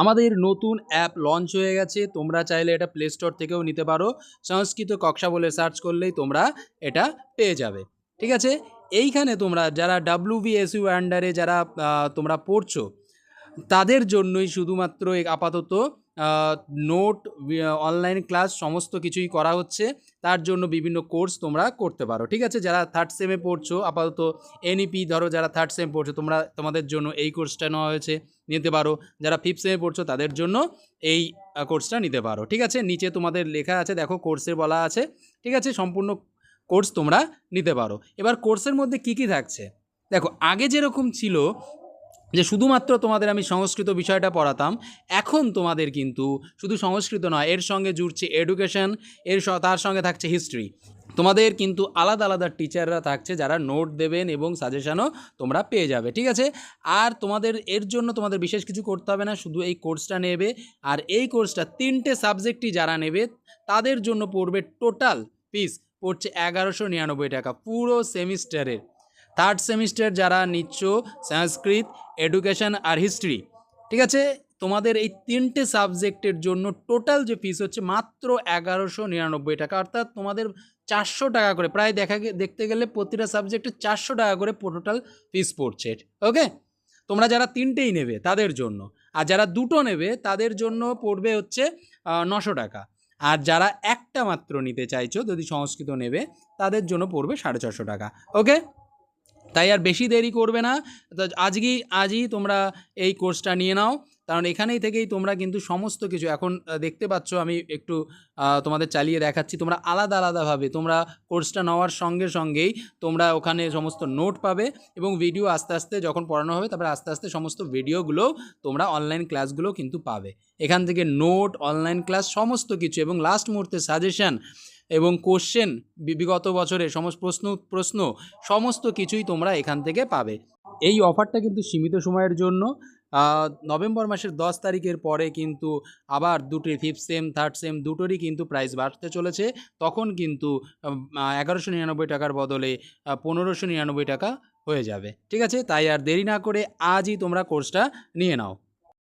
আমাদের নতুন app launch হয়ে গেছে। তোমরা চাইলে এটা প্লে স্টোর থেকেও নিতে পারো। সংস্কৃত কক্সা বলে সার্চ করলেই তোমরা এটা পেয়ে যাবে। ঠিক আছে? এইখানে তোমরা যারা ডাব্লিউবিএসইউ আন্ডারে যারা তোমরা পড়ছো তাদের জন্যই শুধুমাত্র আপাতত নোট অনলাইন ক্লাস সমস্ত কিছুই করা হচ্ছে। তার জন্য বিভিন্ন কোর্স তোমরা করতে পারো। ঠিক আছে? যারা থার্ড সেমে পড়ছো, আপাতত এনইপি ধরো যারা থার্ড সেম পড়ছো, তোমরা, তোমাদের জন্য এই কোর্সটা নেওয়া হয়েছে, নিতে পারো। যারা ফিফথ সেমে পড়ছো, তাদের জন্য এই কোর্সটা নিতে পারো। ঠিক আছে? নিচে তোমাদের লেখা আছে, দেখো কোর্সের বলা আছে। ঠিক আছে? সম্পূর্ণ কোর্স তোমরা নিতে পারো। এবার কোর্সের মধ্যে কি কি থাকছে? দেখো, আগে যেরকম ছিল যে শুধুমাত্র তোমাদের আমি সংস্কৃত বিষয়টা পড়াতাম, এখন তোমাদের কিন্তু শুধু সংস্কৃত নয়, এর সঙ্গে জুড়ছে এডুকেশন এর তার সঙ্গে থাকছে হিস্ট্রি তোমাদের কিন্তু আলাদা আলাদা টিচাররা থাকছে যারা নোট দেবেন এবং সাজেশানও তোমরা পেয়ে যাবে, ঠিক আছে? আর তোমাদের, এর জন্য তোমাদের বিশেষ কিছু করতে হবে না, শুধু এই কোর্সটা নেবে। আর এই কোর্সটা তিনটে সাবজেক্টই যারা নেবে, তাদের জন্য পড়বে টোটাল ফিস পড়ছে এগারোশো নিরানব্বই টাকা, পুরো সেমিস্টারের থার্ড সেমিস্টার যারা নিচ্ছ সংস্কৃত এডুকেশন আর হিস্ট্রি ঠিক আছে? তোমাদের এই তিনটে সাবজেক্টের জন্য টোটাল যে ফিস হচ্ছে মাত্র এগারোশো নিরানব্বই টাকা। অর্থাৎ তোমাদের চারশো টাকা করে, প্রায় দেখা দেখতে গেলে প্রতিটা সাবজেক্টে চারশো টাকা করে টোটাল ফিস পড়ছে। ওকে তোমরা যারা তিনটেই নেবে তাদের জন্য, আর যারা দুটো নেবে তাদের জন্য পড়বে হচ্ছে নশো টাকা। আর যারা একটা মাত্র নিতে চাইছো, যদি সংস্কৃত নেবে, তাদের জন্য পড়বে সাড়ে ছশো টাকা। ওকে তাই আর বেশি দেরি করবে না। আজকেই আজই তোমরা এই কোর্সটা নিয়ে নাও। কারণ এখানেই থেকেই তোমরা কিন্তু সমস্ত কিছু এখন দেখতে পাচ্ছ, আমি একটু তোমাদের চালিয়ে দেখাচ্ছি। তোমরা আলাদা, আলাদাভাবে তোমরা কোর্সটা নেওয়ার সঙ্গে, সঙ্গেই তোমরা ওখানে সমস্ত নোট পাবে এবং ভিডিও আস্তে আস্তে যখন পড়ানো হবে, তারপরে আস্তে আস্তে সমস্ত ভিডিওগুলো তোমরা অনলাইন ক্লাসগুলো কিন্তু পাবে। এখান থেকে নোট অনলাইন ক্লাস সমস্ত কিছু এবং লাস্ট মুহূর্তে সাজেশন এবং কোশ্চেন বিগত বছরে সমস্ত প্রশ্ন প্রশ্ন, সমস্ত কিছুই তোমরা এখান থেকে পাবে। এই অফারটা কিন্তু সীমিত সময়ের জন্য। নভেম্বর মাসের দশ তারিখের পরে কিন্তু আবার দুটি ফিফথ সেম থার্ড সেম দুটোরই কিন্তু প্রাইস বাড়তে চলেছে। তখন কিন্তু এগারোশো নিরানব্বই টাকার বদলে পনেরোশো নিরানব্বই টাকা হয়ে যাবে। ঠিক আছে? তাই আর দেরি না করে আজই তোমরা কোর্সটা নিয়ে নাও।